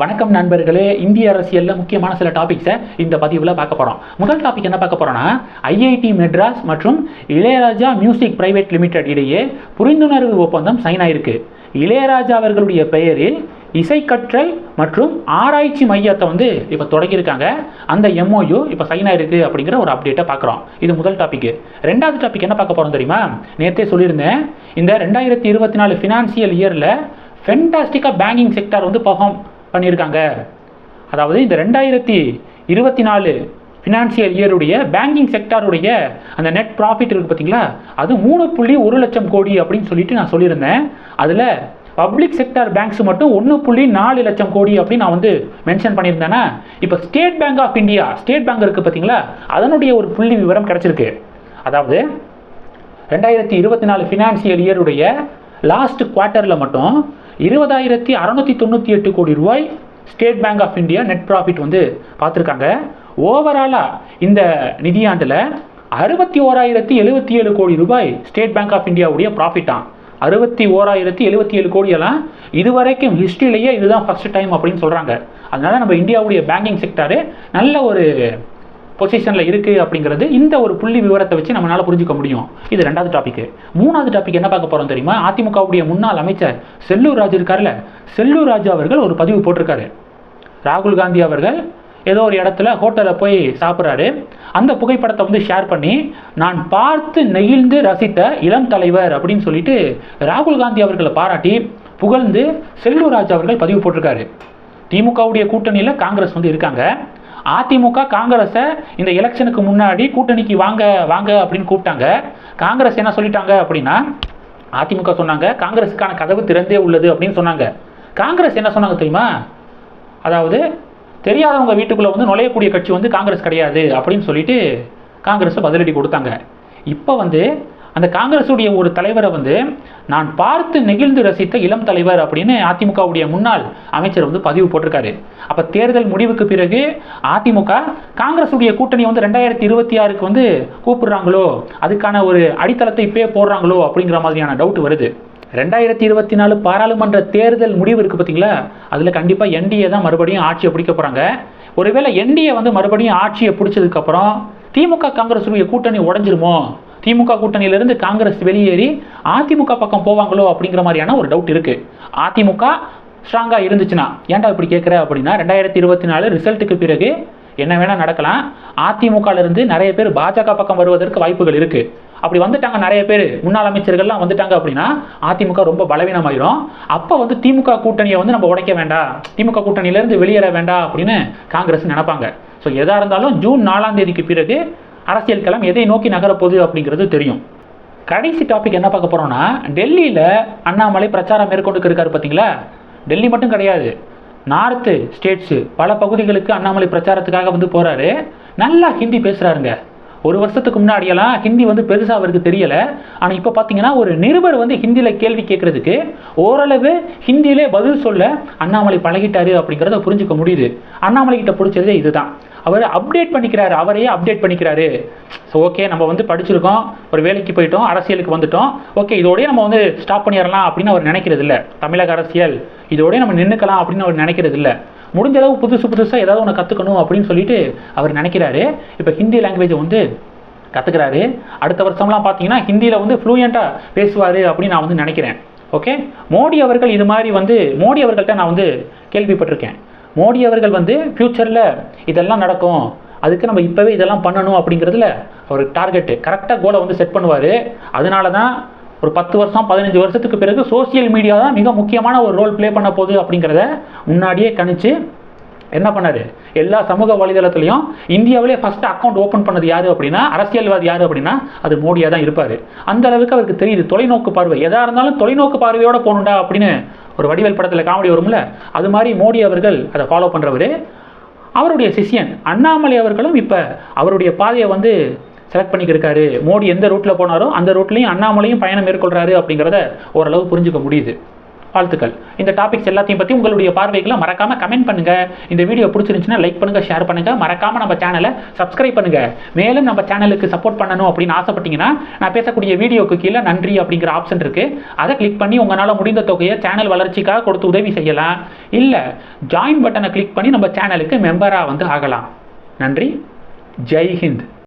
வணக்கம் நண்பர்களே. இந்திய அரசியலில் முக்கியமான சில டாபிக்ஸை இந்த பதிவில் பார்க்க போகிறோம் முதல் டாபிக் என்ன பார்க்க போகிறோன்னா ஐஐடி மெட்ராஸ் மற்றும் இளையராஜா மியூசிக் பிரைவேட் லிமிடெட் இடையே புரிந்துணர்வு ஒப்பந்தம் சைன் ஆயிருக்கு. இளையராஜா அவர்களுடைய பெயரில் இசைக்கற்றல் மற்றும் ஆராய்ச்சி மையத்தை வந்து இப்போ தொடங்கியிருக்காங்க. அந்த எம்ஓயு இப்போ சைன் ஆயிருக்கு அப்படிங்கிற ஒரு அப்டேட்டை பார்க்குறோம். இது முதல் டாபிக் ரெண்டாவது டாபிக் என்ன பார்க்க போகிறோம் தெரியுமா? நேற்றே சொல்லியிருந்தேன் இந்த ரெண்டாயிரத்தி இருபத்தி நாலு ஃபினான்சியல் இயரில் ஃபென்டாஸ்டிக்காக பேங்கிங் செக்டார் வந்து பர்ஃபார்ம் பண்ணியிருக்காங்க. அதாவது இந்த ரெண்டாயிரத்தி இருபத்தி நாலு ஃபினான்சியல் இயருடைய பேங்கிங் செக்டாருடைய அந்த நெட் ப்ராஃபிட் இருக்குது பார்த்தீங்களா? அது மூணு புள்ளி ஒரு லட்சம் கோடி அப்படின்னு சொல்லிட்டு நான் சொல்லியிருந்தேன். அதில் பப்ளிக் செக்டார் பேங்க்ஸ் மட்டும் ஒன்று புள்ளி நாலு லட்சம் கோடி அப்படின்னு நான் வந்து மென்ஷன் பண்ணியிருந்தேன்னா இப்போ State Bank of India State Bank இருக்குது பார்த்தீங்களா? அதனுடைய ஒரு புள்ளி விவரம் கிடச்சிருக்கு. அதாவது ரெண்டாயிரத்தி இருபத்தி நாலு ஃபினான்சியல் இயருடைய லாஸ்ட் குவார்ட்டரில் மட்டும் இருபதாயிரத்தி அறநூற்றி தொண்ணூற்றி எட்டு கோடி ரூபாய் State Bank of India net profit வந்து பார்த்துருக்காங்க. ஓவராலாக இந்த நிதியாண்டில் அறுபத்தி ஓராயிரத்தி எழுபத்தி ஏழு கோடி ரூபாய் ஸ்டேட் பேங்க் ஆஃப் இந்தியாவுடைய ப்ராஃபிட்டான் அறுபத்தி ஓராயிரத்தி எழுபத்தி ஏழு கோடியெல்லாம் இதுவரைக்கும் ஹிஸ்ட்ரியிலேயே இதுதான் ஃபஸ்ட் டைம் அப்படின்னு சொல்கிறாங்க அதனால் நம்ம இந்தியாவுடைய பேங்கிங் செக்டாரு நல்ல ஒரு பொசிஷனில் இருக்குது அப்படிங்கிறது இந்த ஒரு புள்ளி விவரத்தை வச்சு நம்மளால் புரிஞ்சுக்க முடியும். இது ரெண்டாவது டாபிக் மூணாவது டாபிக் என்ன பார்க்க போகிறோம் தெரியுமா? அதிமுகவுடைய முன்னாள் அமைச்சர் செல்லூர் ராஜு இருக்கார்ல? செல்லூர் ராஜு அவர்கள் ஒரு பதிவு போட்டிருக்காரு. ராகுல் காந்தி அவர்கள் ஏதோ ஒரு இடத்துல ஹோட்டலில் போய் சாப்பிட்றாரு. அந்த புகைப்படத்தை வந்து ஷேர் பண்ணி நான் பார்த்து நெகிழ்ந்து ரசித்த இளம் தலைவர் அப்படின்னு சொல்லிட்டு ராகுல் காந்தி அவர்களை பாராட்டி புகழ்ந்து செல்லூர் ராஜு அவர்கள் பதிவு போட்டிருக்காரு. திமுகவுடைய கூட்டணியில் காங்கிரஸ் வந்து இருக்காங்க. அதிமுக காங்கிரஸை இந்த எலெக்ஷனுக்கு முன்னாடி கூட்டணிக்கு வாங்க வாங்க அப்படின்னு கூப்பிட்டாங்க. காங்கிரஸ் என்ன சொல்லிட்டாங்க அப்படின்னா அதிமுக சொன்னாங்க காங்கிரஸுக்கான கதவு திறந்தே உள்ளது அப்படின்னு சொன்னாங்க. காங்கிரஸ் என்ன சொன்னாங்க தெரியுமா? அதாவது தெரியாதவங்க வீட்டுக்குள்ளே வந்து நுழையக்கூடிய கட்சி வந்து காங்கிரஸ் கிடையாது அப்படின்னு சொல்லிட்டு காங்கிரஸை பதிலடி கொடுத்தாங்க. இப்போ வந்து அந்த காங்கிரஸுடைய ஒரு தலைவரை வந்து நான் பார்த்து நெகிழ்ந்து ரசித்த இளம் தலைவர் அப்படின்னு அதிமுகவுடைய முன்னாள் அமைச்சர் வந்து பதிவு போட்டிருக்காரு. அப்போ தேர்தல் முடிவுக்கு பிறகு அதிமுக காங்கிரஸுடைய கூட்டணி வந்து ரெண்டாயிரத்தி இருபத்தி ஆறுக்கு வந்து கூப்பிடுறாங்களோ அதுக்கான ஒரு அடித்தளத்தை இப்பயே போடுறாங்களோ அப்படிங்கிற மாதிரியான டவுட் வருது. ரெண்டாயிரத்தி இருபத்தி நாலு பாராளுமன்ற தேர்தல் முடிவு இருக்குது பார்த்தீங்களா அதில் கண்டிப்பாக என்டிஏ தான் மறுபடியும் ஆட்சியை பிடிக்க போகிறாங்க ஒருவேளை என்டிஏ வந்து மறுபடியும் ஆட்சியை பிடிச்சதுக்கப்புறம் திமுக காங்கிரஸுடைய கூட்டணி உடஞ்சிருமோ? திமுக கூட்டணியிலிருந்து காங்கிரஸ் வெளியேறி அதிமுக பக்கம் போவாங்களோ அப்படிங்கிற மாதிரியான ஒரு டவுட் இருக்குது அதிமுக ஸ்ட்ராங்காக இருந்துச்சுன்னா ஏன்டா இப்படி கேட்குற அப்படின்னா ரெண்டாயிரத்தி இருபத்தி நாலு ரிசல்ட்டுக்கு பிறகு என்ன வேணால் நடக்கலாம். அதிமுகலேருந்து நிறைய பேர் பாஜக பக்கம் வருவதற்கு வாய்ப்புகள் இருக்குது அப்படி வந்துட்டாங்க நிறைய பேர். முன்னாள் அமைச்சர்கள்லாம் வந்துட்டாங்க அப்படின்னா அதிமுக ரொம்ப பலவீனமாயிரும். அப்போ வந்து திமுக கூட்டணியை வந்து நம்ம உடைக்க வேண்டாம். திமுக கூட்டணியிலேருந்து வெளியேற வேண்டாம் அப்படின்னு காங்கிரஸ் நினைப்பாங்க. ஸோ எதாக இருந்தாலும் ஜூன் நாலாம் தேதிக்கு பிறகு அரசியல் களம் எதை நோக்கி நகரப்போகுது அப்படிங்கிறது தெரியும். கடைசி டாபிக் என்ன பார்க்க போகிறோம்னா டெல்லியில் அண்ணாமலை பிரச்சாரம் மேற்கொண்டு இருக்காரு பார்த்தீங்களா? டெல்லி மட்டும் கிடையாது. நார்த்து ஸ்டேட்ஸு பல பகுதிகளுக்கு அண்ணாமலை பிரச்சாரத்துக்காக வந்து போகிறாரு நல்லா ஹிந்தி பேசுகிறாருங்க ஒரு வருஷத்துக்கு முன்னாடியெல்லாம் ஹிந்தி வந்து பெருசாக அவருக்கு தெரியலை. ஆனால் இப்போ பார்த்தீங்கன்னா ஒரு நிருபர் வந்து ஹிந்தியில் கேள்வி கேட்குறதுக்கு ஓரளவு ஹிந்தியிலே பதில் சொல்ல அண்ணாமலை பழகிட்டாரு அப்படிங்கிறத புரிஞ்சுக்க முடியுது. அண்ணாமலை கிட்ட பிடிச்சதே இதுதான். அவர் அப்டேட் பண்ணிக்கிறாரு. அவரையே அப்டேட் பண்ணிக்கிறாரு. ஸோ ஓகே நம்ம வந்து படிச்சிருக்கோம். ஒரு வேலைக்கு போயிட்டோம். அரசியலுக்கு வந்துட்டோம். ஓகே இதோடய நம்ம வந்து ஸ்டாப் பண்ணிடலாம் அப்படின்னு அவர் நினைக்கிறது இல்லை தமிழக அரசியல். இதோடய நம்ம நின்றுக்கலாம் அப்படின்னு அவர் நினைக்கிறது இல்லை முடிஞ்ச அளவு புதுசு புதுசாக ஏதாவது ஒன்று கற்றுக்கணும் அப்படின்னு சொல்லிட்டு அவர் நினைக்கிறாரு. இப்போ ஹிந்தி லாங்குவேஜை வந்து கற்றுக்கிறாரு அடுத்த வருஷம்லாம் பார்த்தீங்கன்னா ஹிந்தியில் வந்து ஃப்ளூயண்ட்டாக பேசுவார் அப்படின்னு நான் வந்து நினைக்கிறேன். ஓகே மோடி அவர்கள் இது மாதிரி வந்து மோடி அவர்கள்ட்ட நான் வந்து கேள்விப்பட்டிருக்கேன். மோடி அவர்கள் வந்து ஃப்யூச்சரில் இதெல்லாம் நடக்கும். அதுக்கு நம்ம இப்போவே இதெல்லாம் பண்ணணும் அப்படிங்கிறதுல அவர் டார்கெட்டு கரெக்டாக கோலை வந்து செட் பண்ணுவார். அதனால தான் ஒரு பத்து வருஷம் பதினஞ்சு வருஷத்துக்கு பிறகு சோசியல் மீடியா தான் மிக முக்கியமான ஒரு ரோல் ப்ளே பண்ண போகுது அப்படிங்கிறத முன்னாடியே கணிச்சு என்ன பண்ணாரு? எல்லா சமூக வலைதளத்துலையும் இந்தியாவிலே ஃபர்ஸ்ட் அக்கௌண்ட் ஓப்பன் பண்ணது யாரு அப்படின்னா அரசியல்வாதி யாரு அப்படின்னா அது மோடியாக தான் இருப்பார். அந்த அளவுக்கு அவருக்கு தெரியுது. தொலைநோக்கு பார்வை. எதாக இருந்தாலும் தொலைநோக்கு பார்வையோட போகணுண்டா அப்படின்னு ஒரு வடிவேல் படத்தில் காமெடி வரும்ல அது மாதிரி மோடி அவர்கள் அதை ஃபாலோ பண்ணுறவர் அவருடைய சிஷியன் அண்ணாமலை அவர்களும் இப்போ அவருடைய பாதையை வந்து செலக்ட் பண்ணிக்கிருக்காரு. மோடி எந்த ரூட்டில் போனாரோ அந்த ரூட்லையும் அண்ணாமலையும் பயணம் மேற்கொள்கிறாரு அப்படிங்கிறத ஓரளவு புரிஞ்சுக்க முடியுது. வாழ்த்துக்கள். இந்த டாபிக்ஸ் எல்லாத்தையும் பற்றி உங்களுடைய பார்வைகளை மறக்காமல் கமெண்ட் பண்ணுங்கள் இந்த வீடியோ பிடிச்சிருந்துச்சுன்னா லைக் பண்ணுங்கள் ஷேர் பண்ணுங்கள் மறக்காமல் நம்ம சேனலை சப்ஸ்கிரைப் பண்ணுங்கள் மேலும் நம்ம சேனலுக்கு சப்போர்ட் பண்ணணும் அப்படின்னு ஆசைப்பட்டீங்கன்னா நான் பேசக்கூடிய வீடியோக்கு கீழே நன்றி அப்படிங்கிற ஆப்ஷன் இருக்குது அதை கிளிக் பண்ணி உங்களால் முடிந்த தொகையை சேனல் வளர்ச்சிக்காக கொடுத்து உதவி செய்யலாம். இல்லை ஜாயின் பட்டனை கிளிக் பண்ணி நம்ம சேனலுக்கு மெம்பராக வந்து ஆகலாம். நன்றி. ஜெய் ஹிந்த்.